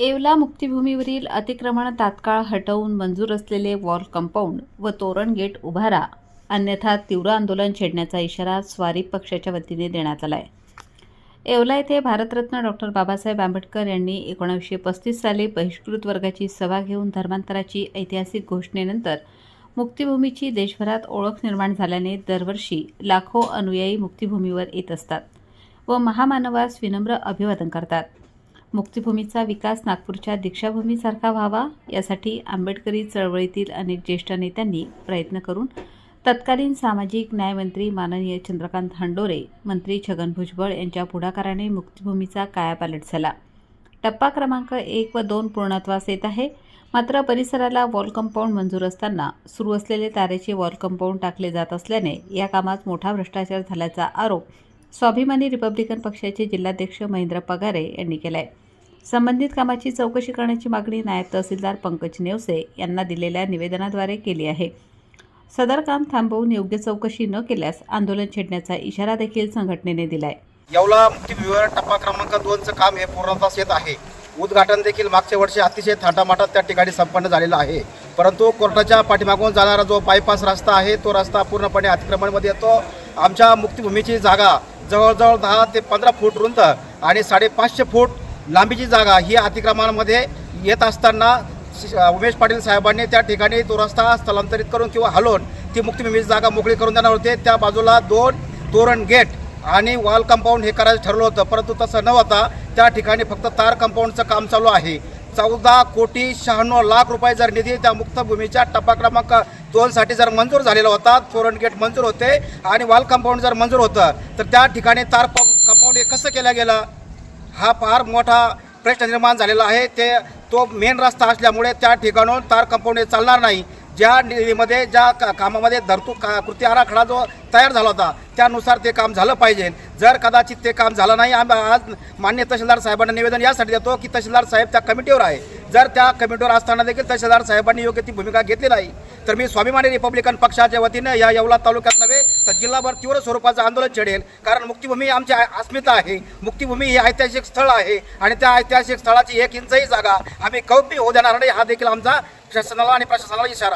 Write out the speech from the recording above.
येवला मुक्तिभूमीवरील अतिक्रमण तात्काळ हटवून मंजूर असलेले वॉल कंपाऊंड व तोरण गेट उभारा अन्यथा तीव्र आंदोलन छेडण्याचा इशारा स्वारी पक्षाच्या वतीने देण्यात आला आहे येवला येथे भारतरत्न डॉक्टर बाबासाहेब आंबेडकर यांनी एकोणीसशे पस्तीस साली बहिष्कृत वर्गाची सभा घेऊन धर्मांतराची ऐतिहासिक घोषणेनंतर मुक्तीभूमीची देशभरात ओळख निर्माण झाल्याने दरवर्षी लाखो अनुयायी मुक्तिभूमीवर येत असतात व महामानवास विनम्र अभिवादन करतात. मुक्तिभूमीचा विकास नागपूरच्या दीक्षाभूमीसारखा व्हावा यासाठी आंबेडकरी चळवळीतील अनेक ज्येष्ठ नेत्यांनी प्रयत्न करून तत्कालीन सामाजिक न्यायमंत्री माननीय चंद्रकांत हंडोरे मंत्री छगन भुजबळ यांच्या पुढाकाराने मुक्तिभूमीचा कायापालट झाला. टप्पा क्रमांक एक व दोन पूर्णत्वास येत आहे. मात्र परिसराला वॉल कंपाऊंड मंजूर असताना सुरू असलेले तारेचे वॉल कंपाऊंड टाकले जात असल्याने या कामात मोठा भ्रष्टाचार झाल्याचा आरोप स्वाभिमानी रिपब्लिकन पक्षाचे जिल्हाध्यक्ष महेंद्र पगारे यांनी केला आहे संबंधित कामाची चौकशी करण्याची मागणी नायब तहसीलदार पंकज नेवसे यांना दिलेल्या निवेदनाद्वारे केली आहे. सदर काम थांबवून योग्य चौकशी न केल्यास आंदोलन छेडण्याचा इशारा देखील संघटनेने दिलाय. येवला विवरण टप्पा क्रमांक दोनचं काम हे पूर्णत्वास येत आहे. उद्घाटन देखील मागच्या वर्षी अतिशय थाटामाटात त्या ठिकाणी संपन्न झालेला आहे. परंतु कोर्टाच्या पाठीमागून जाणारा जो बायपास रस्ता आहे तो रस्ता पूर्णपणे अतिक्रमणमध्ये येतो. आमच्या मुक्तिभूमीची जागा जवळजवळ दहा ते पंधरा फूट रुंद आणि साडेपाचशे फूट लांबीची जागा ही अतिक्रमणामध्ये येत असताना श- उमेश पाटील साहेबांनी त्या ठिकाणी तो रस्ता स्थलांतरित करून किंवा हलवून ती मुक्तीभूमीची जागा मोकळी करून देणार होते. त्या बाजूला दोन तोरण गेट आणि वॉल कंपाऊंड हे करायचं ठरलं होतं परंतु तसं न होता त्या ठिकाणी फक्त तार कंपाऊंडचं काम चालू आहे. चौदा कोटी शहाण्णव लाख रुपये जर निधी त्या मुक्तभूमीच्या टप्पा क्रमांक दोनसाठी जर मंजूर झालेला होता तोरण गेट मंजूर होते आणि वॉल कंपाऊंड जर मंजूर होतं तर त्या ठिकाणी तार कंपाऊंड हे कसं केलं गेलं? हा फार मोठा प्रश्न निर्माण झालेला आहे. ते तो मेन रस्ता असल्यामुळे त्या ठिकाणून तार कंपाऊंड हे चालणार नाही. ज्या निधीमध्ये ज्या का कामामध्ये धरतू का कृती आराखडा जो तयार झाला होता त्यानुसार ते काम झालं पाहिजे. जर कदाचित ते काम झालं नाही आम्ही आज मान्य तहसीलदार साहेबांना निवेदन यासाठी देतो की तहसीलदार साहेब त्या कमिटीवर आहे. जर त्या कमिटीवर असताना देखील तहसीलदार साहेबांनी योग्य ती भूमिका घेतली नाही तर मी स्वाभिमानी रिपब्लिकन पक्षाच्या वतीनं या येवला तालुक्यात नव्हे तर जिल्हाभर तीव्र स्वरूपाचं आंदोलन छेडेल. कारण मुक्तिभूमी आमची अस्मिता आहे. मुक्तिभूमी ही ऐतिहासिक स्थळ आहे आणि त्या ऐतिहासिक स्थळाची एक इंचही जागा आम्ही कौपी होऊ देणार नाही हा देखील आमचा शासनाला आणि प्रशासनाला इशारा.